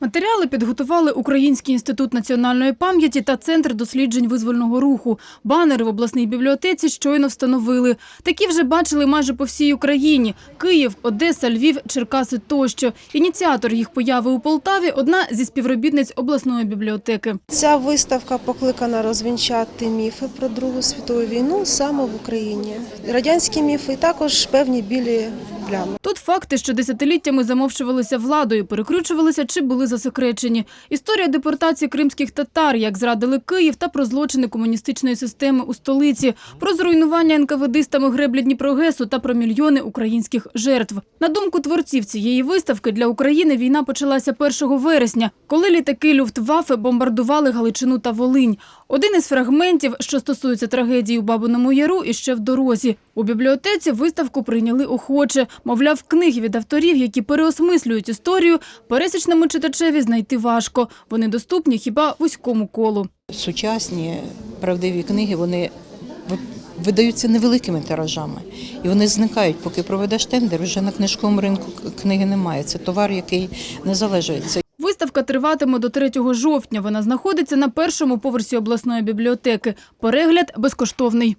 Матеріали підготували Український інститут національної пам'яті та Центр досліджень визвольного руху. Банери в обласній бібліотеці щойно встановили. Такі вже бачили майже по всій Україні: Київ, Одеса, Львів, Черкаси тощо. Ініціатор їх появи у Полтаві – одна зі співробітниць обласної бібліотеки. Ця виставка покликана розвінчати міфи про Другу світову війну саме в Україні. Радянські міфи і також певні білі плями. Тут факти, що десятиліттями замовчувалися владою, перекручувалися чи були засекречені. Історія депортації кримських татар, як зрадили Київ, та про злочини комуністичної системи у столиці, про зруйнування НКВДистами греблі Дніпрогесу та про мільйони українських жертв. На думку творців цієї виставки, для України війна почалася 1 вересня, коли літаки Люфтваффе бомбардували Галичину та Волинь. Один із фрагментів, що стосується трагедії у Бабиному Яру, іще в дорозі. У бібліотеці виставку прийняли охоче. Мовляв, книги від авторів, які переосмислюють історію, пересічному читачеві знайти важко. Вони доступні хіба вузькому колу. Сучасні правдиві книги вони видаються невеликими тиражами, і вони зникають. Поки проведеш тендер, вже на книжковому ринку книги немає. Це товар, який не залежить. Виставка триватиме до 3 жовтня. Вона знаходиться на першому поверсі обласної бібліотеки. Перегляд безкоштовний.